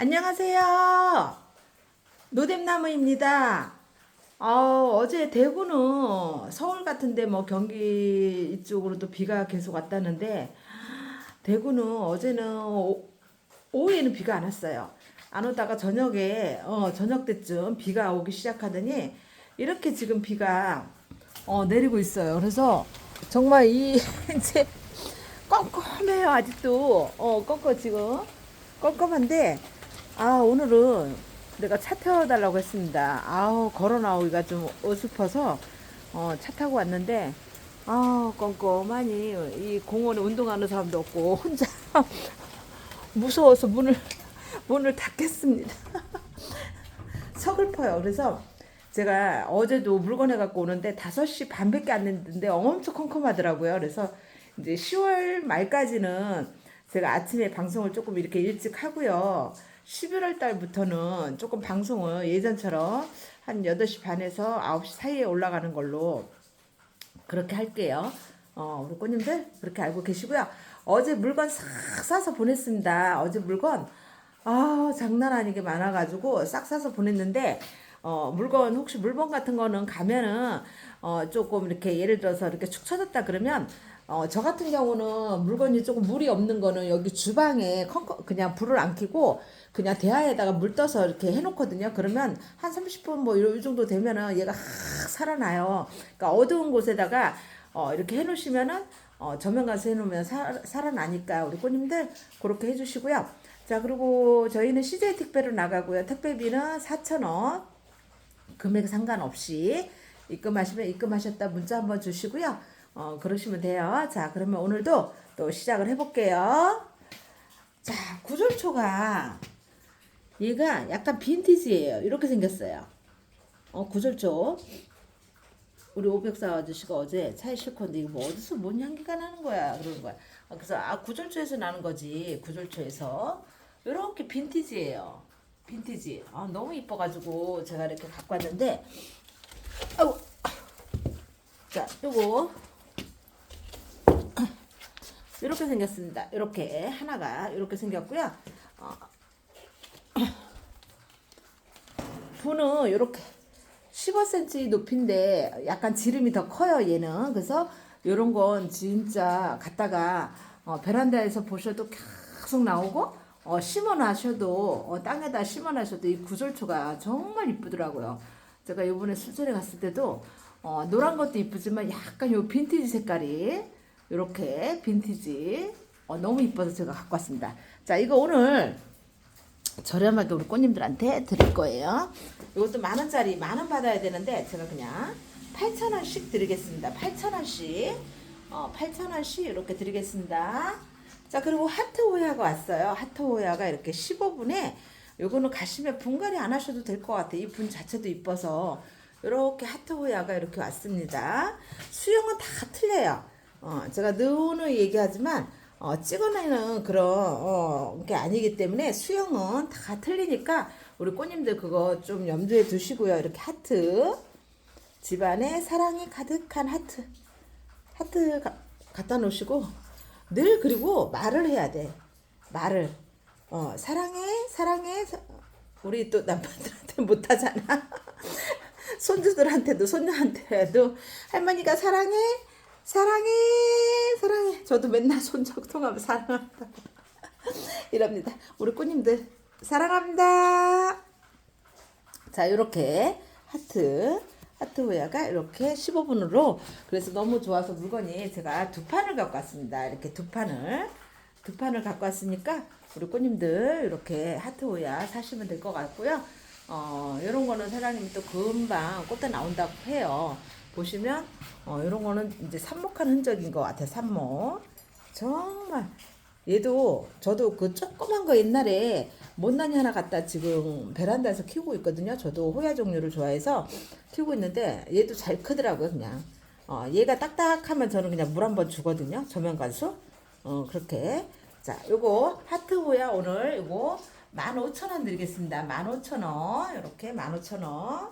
안녕하세요. 노뎀나무입니다. 어, 어제 대구는 서울 같은데 뭐 경기 이쪽으로도 비가 계속 왔다는데 대구는 어제는 오, 오후에는 비가 안 왔어요. 안 오다가 저녁에 어, 저녁 때쯤 비가 오기 시작하더니 이렇게 지금 비가 어, 내리고 있어요. 그래서 정말 이 이제 껌껌해요 아직도 어 껌껌 지금 껌껌한데 아 오늘은 내가 차 태워달라고 했습니다 아우 걸어 나오기가 좀 어설퍼서 어, 차 타고 왔는데 아 껌껌하니 이 공원에 운동하는 사람도 없고 혼자 무서워서 문을 문을 닫겠습니다 서글퍼요 그래서 제가 어제도 물건 해갖고 오는데 5시 반밖에 안 됐는데 엄청 컴컴하더라고요. 그래서 이제 10월 말까지는 제가 아침에 방송을 조금 이렇게 일찍 하고요. 11월 달부터는 조금 방송을 예전처럼 한 8시 반에서 9시 사이에 올라가는 걸로 그렇게 할게요. 어, 우리 꼬님들 그렇게 알고 계시고요. 어제 물건 싹 싸서 보냈습니다. 어제 물건 아 장난 아니게 많아가지고 싹 싸서 보냈는데 어, 물건 혹시 물건 같은 거는 가면은 어, 조금 이렇게 예를 들어서 이렇게 축 처졌다 그러면 어, 저 같은 경우는 물건이 조금 물이 없는 거는 여기 주방에 컴컴 그냥 불을 안 켜고 그냥 대야에다가 물 떠서 이렇게 해놓거든요. 그러면 한 30분 뭐이 정도 되면은 얘가 확 살아나요. 그러니까 어두운 곳에다가 어, 이렇게 해놓으시면은 어, 저면 가서 해놓으면 사, 살아나니까 우리 꼬님들 그렇게 해주시고요. 자 그리고 저희는 CJ 택배로 나가고요. 택배비는 4,000원. 금액 상관없이 입금하시면 입금하셨다 문자 한번 주시고요. 어, 그러시면 돼요. 자, 그러면 오늘도 또 시작을 해볼게요. 자, 구절초가 얘가 약간 빈티지예요. 이렇게 생겼어요. 어, 구절초. 우리 오백사 아저씨가 어제 차에 싣고 왔는데 이거 뭐 어디서 뭔 향기가 나는 거야 그러는 거야. 어, 그래서 아 구절초에서 나는 거지 구절초에서 이렇게 빈티지예요. 빈티지. 아, 너무 이뻐가지고 제가 이렇게 갖고 왔는데, 아우, 자, 요거 이렇게 생겼습니다. 이렇게 하나가 이렇게 생겼고요. 어, 분은 이렇게 15cm 높이인데 약간 지름이 더 커요 얘는. 그래서 이런 건 진짜 갖다가 어, 베란다에서 보셔도 계속 나오고 어, 심어 놔셔도 어, 땅에다 심어 놔셔도 이 구절초가 정말 이쁘더라고요. 제가 이번에 술자리 갔을 때도 어, 노란 것도 이쁘지만 약간 요 빈티지 색깔이 이렇게 빈티지 어, 너무 이뻐서 제가 갖고 왔습니다. 자 이거 오늘 저렴하게 우리 꽃님들한테 드릴 거예요. 이것도 만 원짜리 만 원 받아야 되는데 제가 그냥 8천 원씩 드리겠습니다. 8천 원씩 어, 8천 원씩 이렇게 드리겠습니다. 자 그리고 하트 오야가 왔어요. 하트 오야가 이렇게 15분에 요거는 가시면 분갈이 안 하셔도 될 것 같아요. 이 분 자체도 이뻐서 이렇게 하트 오야가 이렇게 왔습니다. 수영은 다 틀려요. 어, 제가 늘 얘기하지만 어, 찍어내는 그런 어, 게 아니기 때문에 수영은 다 틀리니까 우리 꽃님들 그거 좀 염두에 두시고요. 이렇게 하트 집안에 사랑이 가득한 하트 하트 가, 갖다 놓으시고 늘 그리고 말을 해야 돼. 말을. 어, 사랑해, 사랑해. 사- 우리 또 남편들한테 못하잖아. 손주들한테도, 손녀한테도 할머니가 사랑해, 사랑해, 사랑해. 저도 맨날 손적 통하면 사랑한다. 이럽니다. 우리 꾸님들, 사랑합니다. 자, 이렇게 하트, 하트 호야가 이렇게 15분으로 그래서 너무 좋아서 물건이 제가 두 판을 갖고 왔습니다. 이렇게 두 판을 두 판을 갖고 왔으니까 우리 꽃님들 이렇게 하트 호야 사시면 될 것 같고요. 어, 이런 거는 사장님이 또 금방 꽃에 나온다고 해요. 보시면 어, 이런 거는 이제 삽목한 흔적인 것 같아요. 삽목. 정말 얘도 저도 그 조그만 거 옛날에 못난이 하나 갖다 지금 베란다에서 키우고 있거든요. 저도 호야 종류를 좋아해서 키우고 있는데 얘도 잘 크더라고요. 그냥 어, 얘가 딱딱하면 저는 그냥 물 한 번 주거든요. 저면 관수. 어, 그렇게. 자, 요거 하트 호야 오늘 요거 15,000원 드리겠습니다. 15,000원. 이렇게 15,000원.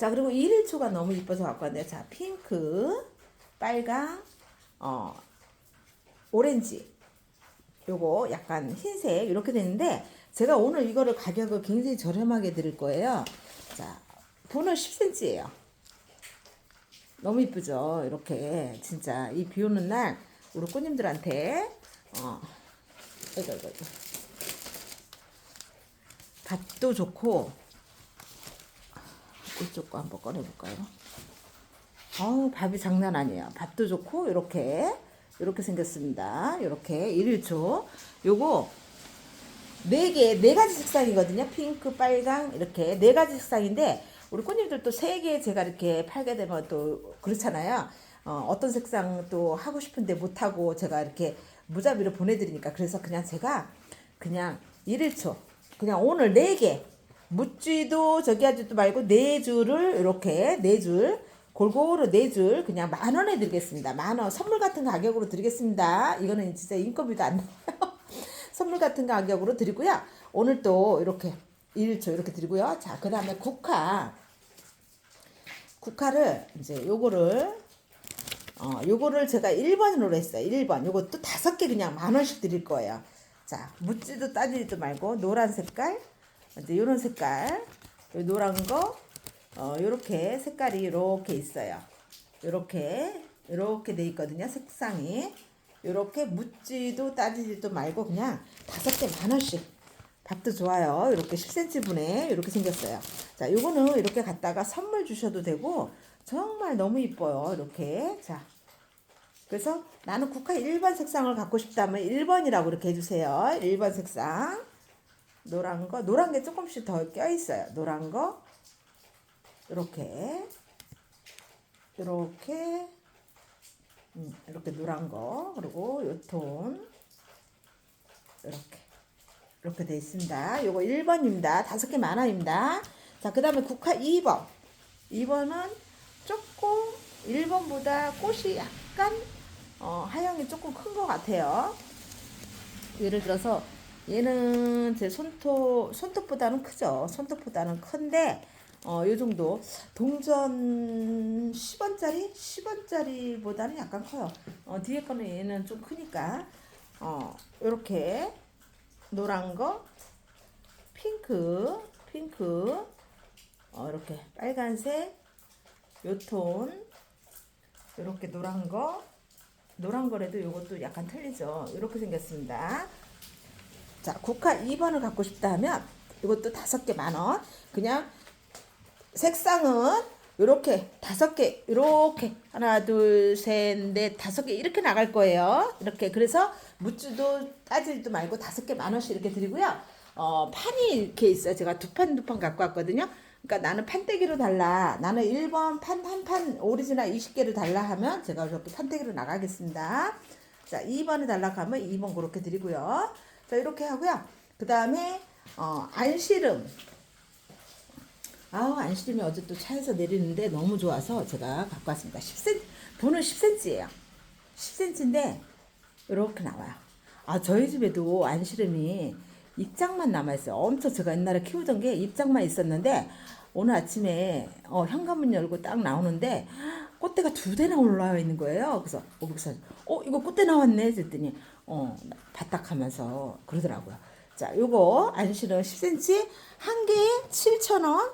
자, 그리고 일일초가 너무 이뻐서 갖고 왔네요. 자, 핑크, 빨강, 어, 오렌지. 요거 약간 흰색 이렇게 되는데 제가 오늘 이거를 가격을 굉장히 저렴하게 드릴 거예요. 자, 분은 10cm예요. 너무 이쁘죠? 이렇게 진짜 이 비 오는 날 우리 꽃님들한테 어 이거 이거 밭도 좋고 이쪽 거 한번 꺼내볼까요? 어우 밥이 장난 아니에요. 밥도 좋고 이렇게 이렇게 생겼습니다. 이렇게 일일초 요거 네 개, 네 가지 색상이거든요. 핑크, 빨강 이렇게 네 가지 색상인데 우리 꽃님들 또 세 개 제가 이렇게 팔게 되면 또 그렇잖아요. 어, 어떤 색상 또 하고 싶은데 못 하고 제가 이렇게 무자비로 보내드리니까 그래서 그냥 제가 그냥 일일초 그냥 오늘 네개 묻지도 저기 하지도 말고 네 줄을 이렇게 네 줄 골고루 네 줄 그냥 만 원에 드리겠습니다. 만 원 선물 같은 가격으로 드리겠습니다. 이거는 진짜 인건비도 안 나요. 선물 같은 가격으로 드리고요. 오늘 또 이렇게 1초 이렇게 드리고요. 자, 그 다음에 국화. 국화를 이제 요거를, 어, 요거를 제가 1번으로 했어요. 1번. 요것도 다섯 개 그냥 만 원씩 드릴 거예요. 자, 묻지도 따지지도 말고 노란 색깔, 이제 요런 색깔, 요 노란 거, 어, 요렇게 색깔이 요렇게 있어요. 요렇게, 요렇게 돼 있거든요. 색상이. 요렇게 묻지도 따지지도 말고 그냥 다섯 개 만 원씩 밥도 좋아요. 이렇게 10cm 분에 이렇게 생겼어요. 자, 요거는 이렇게 갖다가 선물 주셔도 되고 정말 너무 이뻐요. 이렇게. 자. 그래서 나는 국화 1번 색상을 갖고 싶다면 1번이라고 이렇게 해주세요. 1번 색상. 노란 거, 노란 게 조금씩 더 껴있어요. 노란 거. 이렇게. 이렇게. 음, 이렇게 노란 거 그리고 요 톤 이렇게 이렇게 돼 있습니다. 요거 1번입니다. 다섯 개 만원입니다. 자, 그 다음에 국화 2번. 2번은 조금 1번보다 꽃이 약간 어, 하향이 조금 큰 것 같아요. 예를 들어서 얘는 제 손톱 손톱보다는 크죠. 손톱보다는 큰데 어, 요 정도 동전 10원짜리 10원짜리보다는 약간 커요. 어, 뒤에 거는 얘는 좀 크니까 어, 요렇게 노란 거 핑크 핑크 어, 이렇게 빨간색 요톤 이렇게 노란 거 노란 거라도 요것도 약간 틀리죠. 이렇게 생겼습니다. 자, 국화 2번을 갖고 싶다 하면 이것도 다섯 개 만 원. 그냥 색상은 이렇게 다섯 개 이렇게 하나 둘 셋 넷 다섯 개 이렇게 나갈 거예요. 이렇게 그래서 묻지도 따지지도 말고 다섯 개 만 원씩 이렇게 드리고요. 어 판이 이렇게 있어요. 제가 두 판 두 판 갖고 왔거든요. 그러니까 나는 판때기로 달라. 나는 1번 판 한 판 오리지널 20개를 달라 하면 제가 이렇게 판때기로 나가겠습니다. 자 2번을 달라 하면 2번 그렇게 드리고요. 자 이렇게 하고요. 그 다음에 어 안씨름 아우 안시림이 어제 또 차에서 내리는데 너무 좋아서 제가 갖고 왔습니다. 10cm 분은 10cm예요. 10cm인데 이렇게 나와요. 아 저희 집에도 안시름이 입장만 남아 있어요. 엄청 제가 옛날에 키우던 게 입장만 있었는데 오늘 아침에 어, 현관문 열고 딱 나오는데 꽃대가 두 대나 올라와 있는 거예요. 그래서 어, 그래서 어 이거 꽃대 나왔네 했더니 어 바닥하면서 그러더라고요. 자, 요거 안시름 10cm 한 개에 7,000원.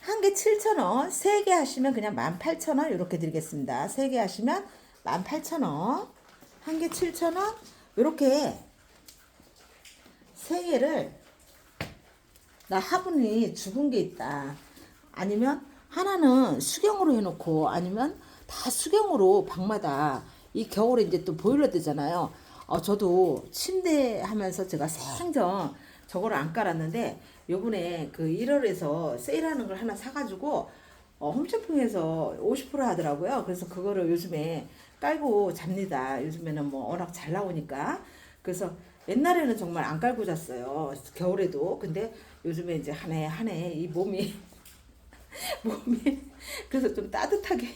한 개 7,000원, 세 개 하시면 그냥 18,000원 이렇게 드리겠습니다. 세 개 하시면 18,000원, 한 개 7,000원, 이렇게 세 개를 나 화분이 죽은 게 있다. 아니면 하나는 수경으로 해 놓고 아니면 다 수경으로 방마다 이 겨울에 이제 또 보일러 뜨잖아요. 어, 저도 침대 하면서 제가 생전 저거를 안 깔았는데 요번에 그 1월에서 세일하는 걸 하나 사가지고 어, 홈쇼핑에서 50% 하더라고요. 그래서 그거를 요즘에 깔고 잡니다. 요즘에는 뭐 워낙 잘 나오니까. 그래서 옛날에는 정말 안 깔고 잤어요. 겨울에도. 근데 요즘에 이제 한 해 한 해 이 몸이 몸이 그래서 좀 따뜻하게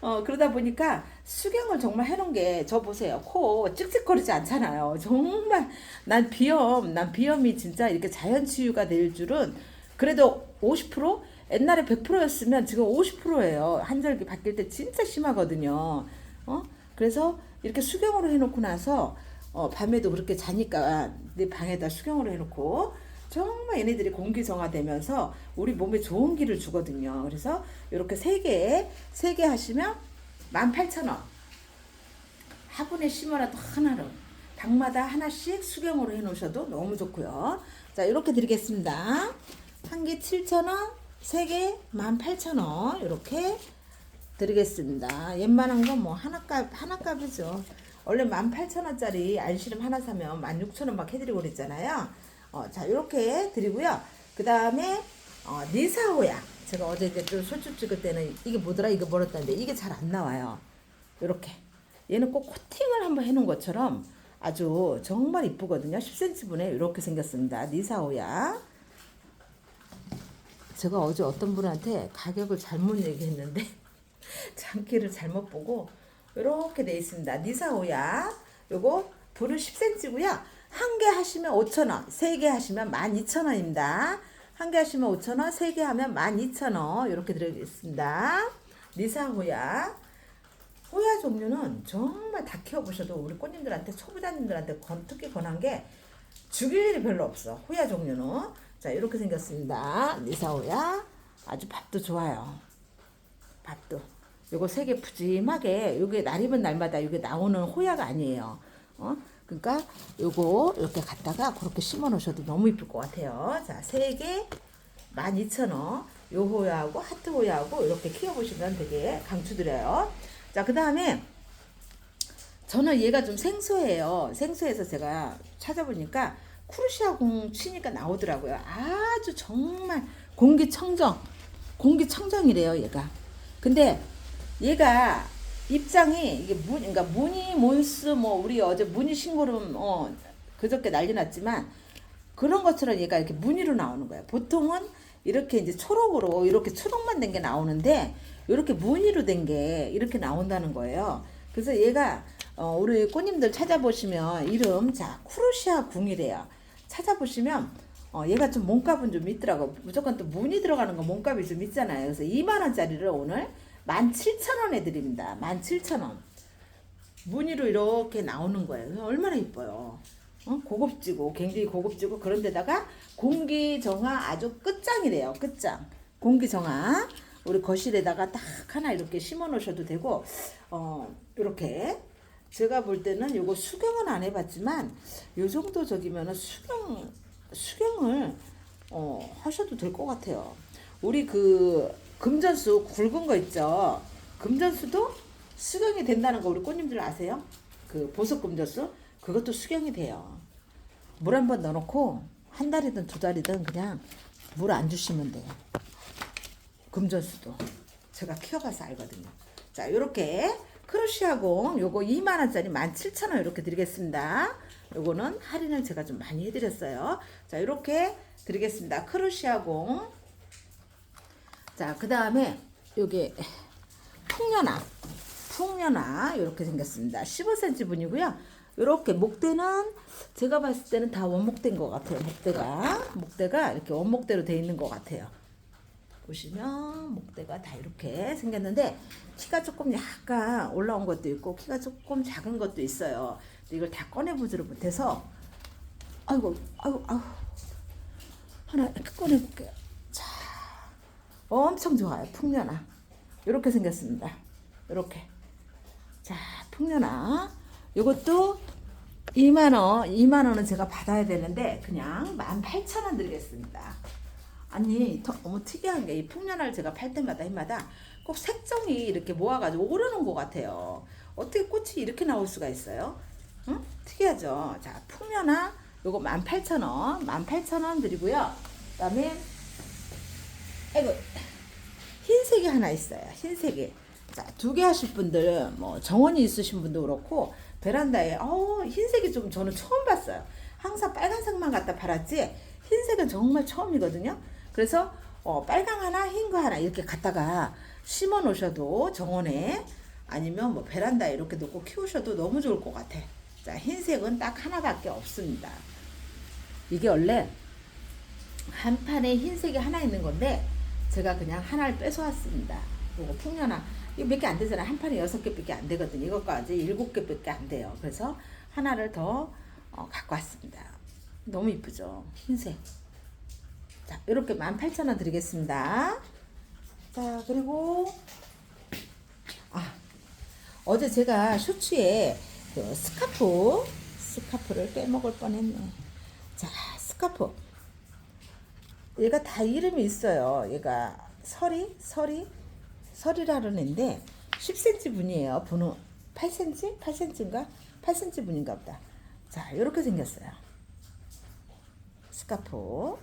어 그러다 보니까 수경을 정말 해놓은 게 저 보세요. 코 찍찍거리지 않잖아요. 정말 난 비염 난 비염이 진짜 이렇게 자연 치유가 될 줄은 그래도 50% 옛날에 100%였으면 지금 50%예요. 한절기 바뀔 때 진짜 심하거든요. 어? 그래서 이렇게 수경으로 해놓고 나서 어, 밤에도 그렇게 자니까 내 방에다 수경으로 해놓고 정말 얘네들이 공기 정화되면서 우리 몸에 좋은 기를 주거든요. 그래서 이렇게 세 개, 세개 하시면 18,000원. 화분에 심어라도 하나로 방마다 하나씩 수경으로 해 놓으셔도 너무 좋고요. 자 이렇게 드리겠습니다. 한 개 7,000원, 세개 18,000원 이렇게 드리겠습니다. 웬만한 건 뭐 하나값 하나값이죠. 원래 18,000원짜리 안시름 하나 사면 16,000원 막 해드리고 그랬잖아요. 어, 자 이렇게 드리고요. 그 다음에 어, 니사오야. 제가 어제 이제 좀 솔직 찍을 때는 이게 뭐더라 이거 뭐랬다는데 이게 잘 안 나와요. 이렇게 얘는 꼭 코팅을 한번 해놓은 것처럼 아주 정말 이쁘거든요. 10cm 분에 이렇게 생겼습니다. 니사오야. 제가 어제 어떤 분한테 가격을 잘못 얘기했는데 장기를 잘못 보고 이렇게 돼 있습니다. 니사오야. 요거 불은 10cm고요. 한 개 하시면 5,000원, 세 개 하시면 12,000원입니다. 한 개 하시면 5,000원, 세 개 하면 12,000원 이렇게 드리겠습니다. 니사호야. 호야 종류는 정말 다 키워보셔도 우리 꽃님들한테 초보자님들한테 권, 특히 권한 게 죽일 일이 별로 없어. 호야 종류는 자 이렇게 생겼습니다. 니사호야 아주 밥도 좋아요. 밥도 요거 세 개 푸짐하게 요게 날 입은 날마다 요게 나오는 호야가 아니에요. 어? 그러니까 요거 이렇게 갖다가 그렇게 심어 놓으셔도 너무 이쁠 것 같아요. 자, 세개 12,000원. 요 호야하고 하트 호야하고 이렇게 키워 보시면 되게 강추드려요. 자, 그 다음에 저는 얘가 좀 생소해요. 생소해서 제가 찾아보니까 쿠르시아 공 치니까 나오더라고요. 아주 정말 공기청정, 공기청정이래요, 얘가. 근데 얘가 입장이 이게 문, 그러니까 무늬 몬스 뭐 우리 어제 무늬 신고름 어 그저께 난리 났지만 그런 것처럼 얘가 이렇게 무늬로 나오는 거예요. 보통은 이렇게 이제 초록으로 이렇게 초록만 된 게 나오는데 이렇게 무늬로 된 게 이렇게 나온다는 거예요. 그래서 얘가 어 우리 꽃님들 찾아보시면 이름 자 쿠르시아 궁이래요. 찾아보시면 어 얘가 좀 몸값은 좀 있더라고. 무조건 또 무늬 들어가는 거 몸값이 좀 있잖아요. 그래서 2만 원짜리를 오늘 17,000원에 드립니다. 17,000원. 무늬로 이렇게 나오는 거예요. 얼마나 이뻐요. 어? 고급지고 굉장히 고급지고 그런 데다가 공기 정화 아주 끝장이래요. 끝장. 공기 정화. 우리 거실에다가 딱 하나 이렇게 심어 놓으셔도 되고 어 이렇게 제가 볼 때는 요거 수경은 안 해봤지만 요 정도 저기면은 수경 수경을 어 하셔도 될 것 같아요. 우리 그 금전수 굵은 거 있죠. 금전수도 수경이 된다는 거 우리 꽃님들 아세요? 그 보석 금전수 그것도 수경이 돼요. 물 한 번 넣어놓고 한 달이든 두 달이든 그냥 물 안 주시면 돼요. 금전수도 제가 키워봐서 알거든요. 자, 요렇게 크로시아공 요거 2만 원짜리 17,000원 이렇게 드리겠습니다. 요거는 할인을 제가 좀 많이 해드렸어요. 자, 요렇게 드리겠습니다. 크로시아공 자, 그 다음에 요게 풍년아. 풍년아. 이렇게 생겼습니다. 15cm 분이고요. 요렇게 목대는 제가 봤을 때는 다 원목대인 것 같아요. 목대가. 목대가 이렇게 원목대로 돼 있는 것 같아요. 보시면 목대가 다 이렇게 생겼는데 키가 조금 약간 올라온 것도 있고 키가 조금 작은 것도 있어요. 이걸 다 꺼내보지를 못해서 아이고 아이고 아이고 하나 이렇게 꺼내볼게요. 자 엄청 좋아요. 풍년아. 이렇게 생겼습니다. 이렇게. 자, 풍년아. 요것도 2만원, 2만원은 제가 받아야 되는데, 그냥 18,000원 드리겠습니다. 아니, 더, 너무 특이한 게, 이 풍년아를 제가 팔 때마다 해마다 꼭 색종이 이렇게 모아가지고 오르는 것 같아요. 어떻게 꽃이 이렇게 나올 수가 있어요? 응? 특이하죠? 자, 풍년아, 요거 18,000원, 18,000원 드리고요. 그 다음에, 아이고, 흰색이 하나 있어요. 흰색이. 자, 두 개 하실 분들, 뭐, 정원이 있으신 분도 그렇고, 베란다에, 어, 흰색이 좀 저는 처음 봤어요. 항상 빨간색만 갖다 팔았지, 흰색은 정말 처음이거든요. 그래서, 어, 빨강 하나, 흰 거 하나 이렇게 갖다가 심어 놓으셔도 정원에, 아니면 뭐 베란다에 이렇게 놓고 키우셔도 너무 좋을 것 같아. 자, 흰색은 딱 하나밖에 없습니다. 이게 원래 한 판에 흰색이 하나 있는 건데 제가 그냥 하나를 뺏어왔습니다. 이거 풍년아 이거 몇 개 안 되잖아요. 한 판에 여섯 개밖에 안 되거든요. 이것까지 일곱 개밖에 안 돼요. 그래서 하나를 더 어, 갖고 왔습니다. 너무 이쁘죠? 흰색. 자, 이렇게 18,000원 드리겠습니다. 자, 그리고 아, 어제 제가 쇼츠에 그 스카프 스카프를 빼먹을 뻔했네. 자, 스카프. 얘가 다 이름이 있어요. 얘가 설이 설이 설이라는 애인데 10cm 분이에요. 분은 8cm? 8cm인가? 8cm 분인가 보다. 자, 이렇게 생겼어요. 스카프.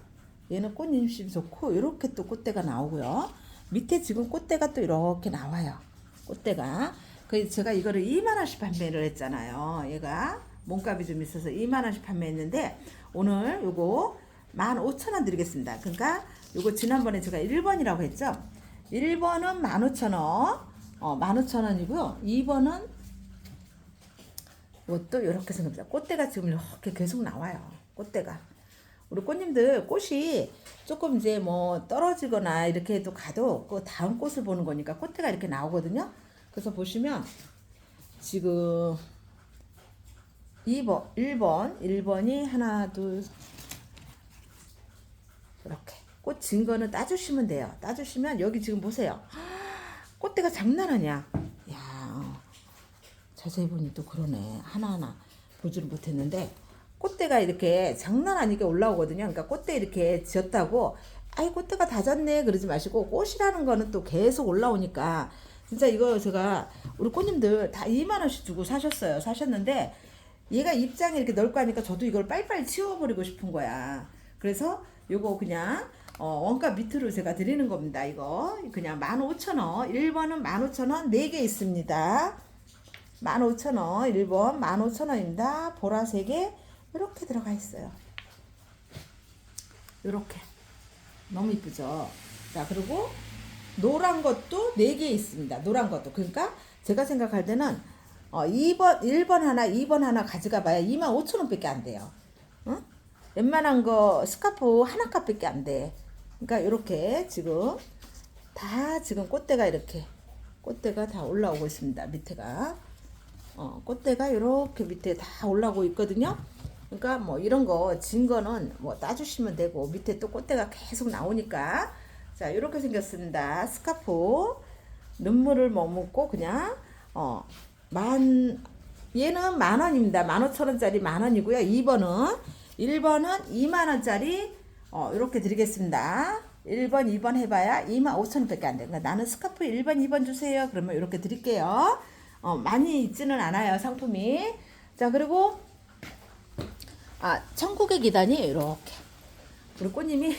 얘는 꽃임심 좋고 이렇게 또 꽃대가 나오고요. 밑에 지금 꽃대가 또 이렇게 나와요. 꽃대가. 그 제가 이거를 2만 원씩 판매를 했잖아요. 얘가 몸값이 좀 있어서 2만 원씩 판매했는데 오늘 요거 15,000원 드리겠습니다. 그러니까 요거 지난번에 제가 1번이라고 했죠. 1번은 15,000원. 어, 15,000원이고요. 2번은 이것도 이렇게 생깁니다. 꽃대가 지금 이렇게 계속 나와요. 꽃대가. 우리 꽃님들 꽃이 조금 이제 뭐 떨어지거나 이렇게 해도 가도 그 다음 꽃을 보는 거니까 꽃대가 이렇게 나오거든요. 그래서 보시면 지금 2번, 1번, 1번이 하나, 둘, 이렇게 꽃진 거는 따주시면 돼요. 따주시면 여기 지금 보세요. 꽃대가 장난 아니야. 야, 자세히 보니 또 그러네. 하나하나 보지를 못했는데 꽃대가 이렇게 장난 아니게 올라오거든요. 그러니까 꽃대 이렇게 지었다고 아이 꽃대가 다 졌네 그러지 마시고 꽃이라는 거는 또 계속 올라오니까 진짜 이거 제가 우리 꽃님들 다 2만 원씩 주고 사셨어요. 사셨는데 얘가 입장이 이렇게 넓고 하니까 저도 이걸 빨리빨리 치워버리고 싶은 거야. 그래서 요거 그냥 어, 원가 밑으로 제가 드리는 겁니다. 이거 그냥 15,000원. 1번은 15,000원 4개 있습니다. 15,000원 1번 15,000원입니다. 보라색에 이렇게 들어가 있어요. 이렇게 너무 이쁘죠. 자 그리고 노란 것도 4개 있습니다. 노란 것도 그러니까 제가 생각할 때는 어, 2번 1번 하나 2번 하나 가져가 봐야 25,000원밖에 안 돼요. 응? 웬만한 거 스카프 하나 값밖에 안 돼. 그러니까 이렇게 지금 다 지금 꽃대가 이렇게 꽃대가 다 올라오고 있습니다. 밑에가 어, 꽃대가 이렇게 밑에 다 올라오고 있거든요. 그러니까 뭐 이런 거 진 거는 뭐 따주시면 되고 밑에 또 꽃대가 계속 나오니까 자 이렇게 생겼습니다. 스카프 눈물을 머금고 그냥 어 만 얘는 만 원입니다. 만 오천 원짜리 만 원이고요. 2번은 1번은 2만 원짜리 어 이렇게 드리겠습니다. 1번, 2번 해봐야 2만 5천 원밖에 안 돼. 그러니까 나는 스카프 1번, 2번 주세요. 그러면 이렇게 드릴게요. 어 많이 있지는 않아요 상품이. 자 그리고 아 천국의 계단이 이렇게 우리 꽃님이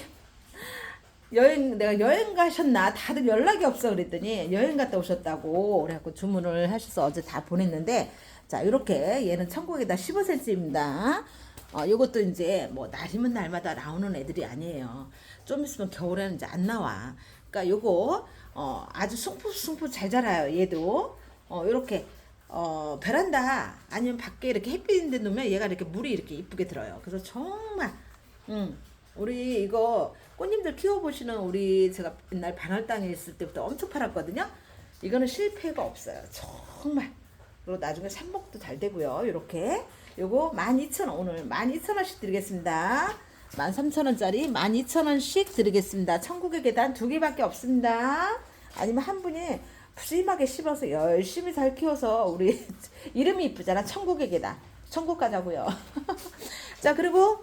여행 내가 여행 가셨나 다들 연락이 없어 그랬더니 여행 갔다 오셨다고 그래갖고 주문을 하셔서 어제 다 보냈는데 자 이렇게 얘는 천국에다 15cm입니다. 어 요것도 이제 뭐 날이면 날마다 나오는 애들이 아니에요. 좀 있으면 겨울에는 이제 안 나와. 그러니까 요거 어 아주 숭푸숭푸 잘 자라요. 얘도 어 요렇게 어 베란다 아니면 밖에 이렇게 햇빛 있는 데 놓으면 얘가 이렇게 물이 이렇게 이쁘게 들어요. 그래서 정말 음 우리 이거 꽃님들 키워보시는 우리 제가 옛날 반월당에 있을 때부터 엄청 팔았거든요. 이거는 실패가 없어요. 정말. 그리고 나중에 삽목도 잘 되고요. 이렇게. 요거 12,000원 오늘 12,000원씩 드리겠습니다. 13,000원짜리 12,000원씩 드리겠습니다. 천국의 계단 두 개밖에 없습니다. 아니면 한 분이 푸짐하게 씹어서 열심히 잘 키워서 우리 이름이 이쁘잖아. 천국의 계단. 천국 가자고요. 자, 그리고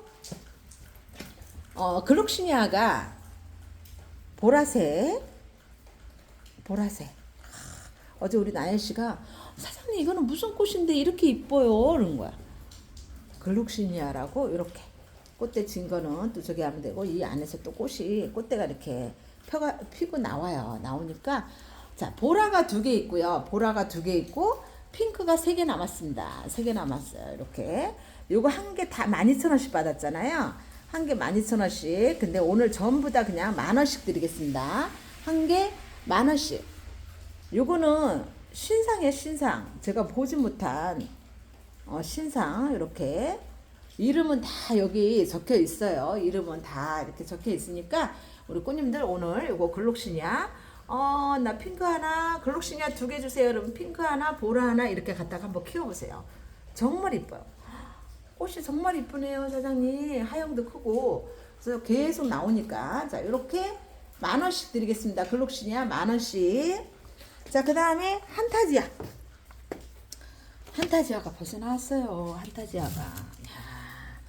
어, 글록시니아가 보라색, 보라색. 하, 어제 우리 나연 씨가 사장님 이거는 무슨 꽃인데 이렇게 이뻐요? 그런 거야. 글록시니아라고 이렇게 꽃대 진 거는 또 저기 하면 되고 이 안에서 또 꽃이 꽃대가 이렇게 펴가 피고 나와요. 나오니까 자 보라가 두 개 있고요. 보라가 두 개 있고 핑크가 세 개 남았습니다. 세 개 남았어요. 이렇게 요거 한 개다 12,000원씩 받았잖아요. 한개 12,000원씩. 근데 오늘 전부 다 그냥 만 원씩 드리겠습니다. 한 개 만 원씩. 요거는 신상이에요, 신상. 제가 보지 못한 어, 신상 이렇게 이름은 다 여기 적혀 있어요. 이름은 다 이렇게 적혀 있으니까 우리 꽃님들 오늘 요거 글록시냐 어, 나 핑크 하나, 글록시냐 두 개 주세요. 여러분 핑크 하나, 보라 하나 이렇게 갖다가 한번 키워보세요. 정말 이뻐요. 꽃이 정말 이쁘네요, 사장님. 하영도 크고. 그래서 계속 나오니까. 자, 이렇게 만 원씩 드리겠습니다. 글록시니아 만 원씩. 자, 그 다음에 한타지아. 한타지아가 벌써 나왔어요. 한타지아가. 야,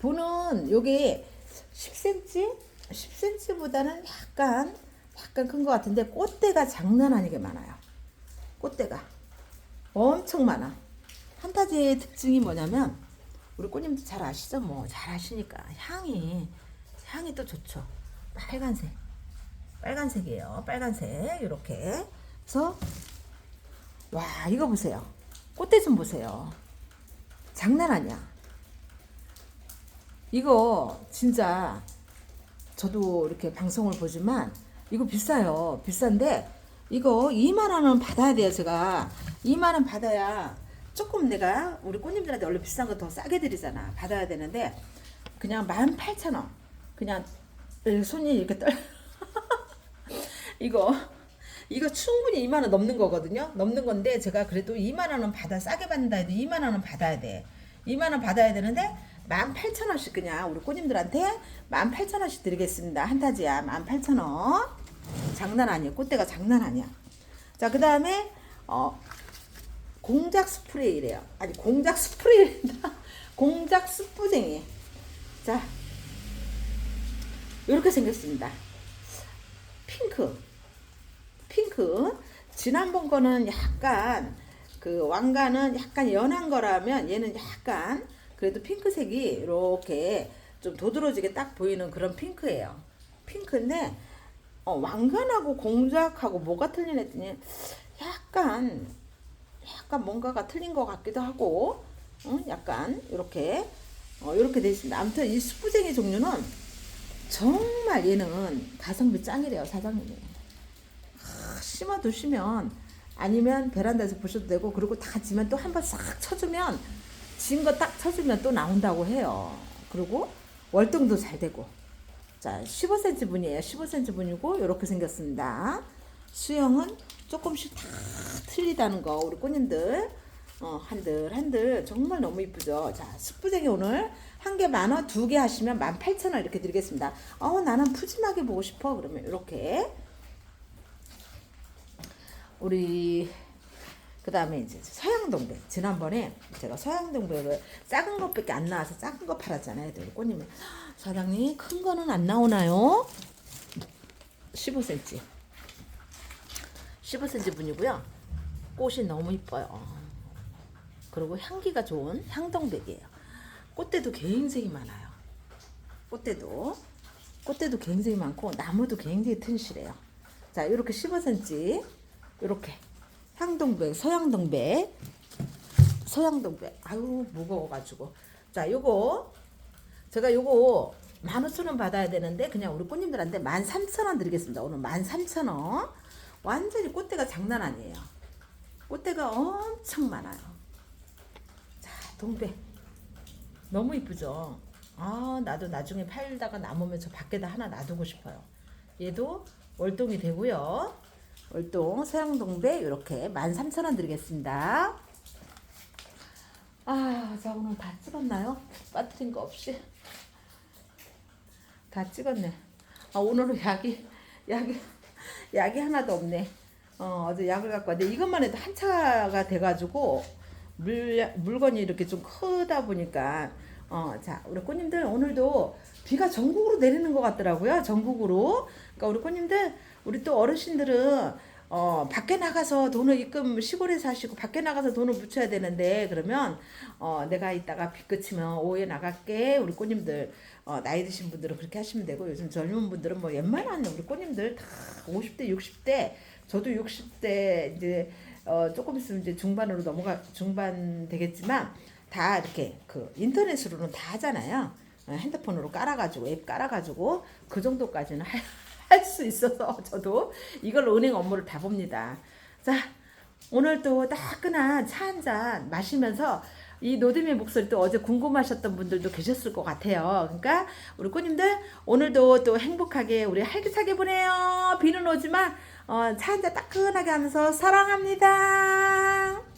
보는 요게 10cm? 10cm보다는 약간 약간 큰 것 같은데 꽃대가 장난 아니게 많아요. 꽃대가 엄청 많아. 한타지의 특징이 뭐냐면 우리 꽃님들 잘 아시죠? 뭐 잘 아시니까 향이 향이 또 좋죠. 빨간색 빨간색이에요. 빨간색 이렇게 그래서 와 이거 보세요. 꽃대 좀 보세요. 장난 아니야. 이거 진짜 저도 이렇게 방송을 보지만 이거 비싸요. 비싼데 이거 2만 원은 받아야 돼요. 제가 2만 원 받아야 조금 내가 우리 꽃님들한테 원래 비싼 거 더 싸게 드리잖아. 받아야 되는데 그냥 18,000원. 그냥 손이 이렇게 떨 이거 이거 충분히 2만 원 넘는 거거든요. 넘는 건데 제가 그래도 2만 원은 받아 싸게 받는다 해도 2만 원은 받아야 돼. 2만 원 받아야 되는데 18,000원씩 그냥 우리 꽃님들한테 18,000원씩 드리겠습니다. 한타지야 18,000원. 장난 아니에요. 꽃대가 장난 아니야. 자, 그 다음에 어 공작 스프레이래요. 아니 공작 스프레이다. 공작 스프쟁이. 자, 이렇게 생겼습니다. 핑크. 핑크. 지난번 거는 약간 그 왕가는 약간 연한 거라면 얘는 약간 그래도 핑크색이 이렇게 좀 도드라지게 딱 보이는 그런 핑크예요. 핑크인데 어, 왕관하고 공작하고 뭐가 틀린 했더니 약간 약간 뭔가가 틀린 것 같기도 하고 어? 약간 이렇게 어, 이렇게 돼 있습니다. 아무튼 이 수부쟁이 종류는 정말 얘는 가성비 짱이래요 사장님이. 하, 심어 두시면 아니면 베란다에서 보셔도 되고 그리고 다 지면 또 한 번 싹 쳐주면 진 거 딱 쳐주면 또 나온다고 해요. 그리고 월등도 잘 되고 자 15cm 분이에요. 15cm 분이고 이렇게 생겼습니다. 수영은 조금씩 다 틀리다는 거 우리 꽃님들 어, 한들 한들 정말 너무 이쁘죠. 자 숙부쟁이 오늘 한 개 만 원, 두 개 하시면 만 팔천 원 이렇게 드리겠습니다. 어 나는 푸짐하게 보고 싶어 그러면 이렇게 우리 그 다음에 이제 서양동백 지난번에 제가 서양동백을 작은 것밖에 안 나와서 작은 거 팔았잖아요. 우리 꽃님이 사장님 큰 거는 안 나오나요? 15cm 15cm 분이고요. 꽃이 너무 이뻐요. 그리고 향기가 좋은 향동백이에요. 꽃대도 굉장히 많아요. 꽃대도 꽃대도 굉장히 많고 나무도 굉장히 튼실해요. 자 이렇게 15cm 이렇게 향동백 서양동백 서양동백 아유 무거워가지고 자 요거 제가 요거 15,000원 받아야 되는데 그냥 우리 꽃님들한테 13,000원 드리겠습니다. 오늘 13,000원 완전히 꽃대가 장난 아니에요. 꽃대가 엄청 많아요. 자 동백 너무 이쁘죠? 아, 나도 나중에 팔다가 남으면 저 밖에다 하나 놔두고 싶어요. 얘도 월동이 되고요. 월동 서양동백 이렇게 13,000원 드리겠습니다. 아, 자 오늘 다 찍었나요? 빠뜨린 거 없이 다 찍었네. 아, 오늘은 약이 약이 약이 하나도 없네. 어, 어제 약을 갖고 왔는데 이것만 해도 한 차가 돼가지고 물 물건이 이렇게 좀 크다 보니까 어, 자, 우리 꽃님들 오늘도 비가 전국으로 내리는 것 같더라고요. 전국으로. 그러니까 우리 꽃님들, 우리 또 어르신들은 어, 밖에 나가서 돈을 입금 시골에 사시고 밖에 나가서 돈을 묻혀야 되는데 그러면 어, 내가 이따가 비 그치면 오후에 나갈게. 우리 꽃님들 어, 나이 드신 분들은 그렇게 하시면 되고 요즘 젊은 분들은 뭐 웬만한 우리 꽃님들 다 50대, 60대 저도 60대 이제 어, 조금 있으면 이제 중반으로 넘어가 중반 되겠지만 다 이렇게 그 인터넷으로는 다 하잖아요. 어, 핸드폰으로 깔아가지고 앱 깔아가지고 그 정도까지는 할 수 있어서 저도 이걸로 은행 업무를 다 봅니다. 자 오늘 또 따끈한 차 한 잔 마시면서 이 노드미의 목소리 또 어제 궁금하셨던 분들도 계셨을 것 같아요. 그러니까 우리 꽃님들 오늘도 또 행복하게 우리 활기차게 보내요. 비는 오지만 어, 차 한 잔 따끈하게 하면서 사랑합니다.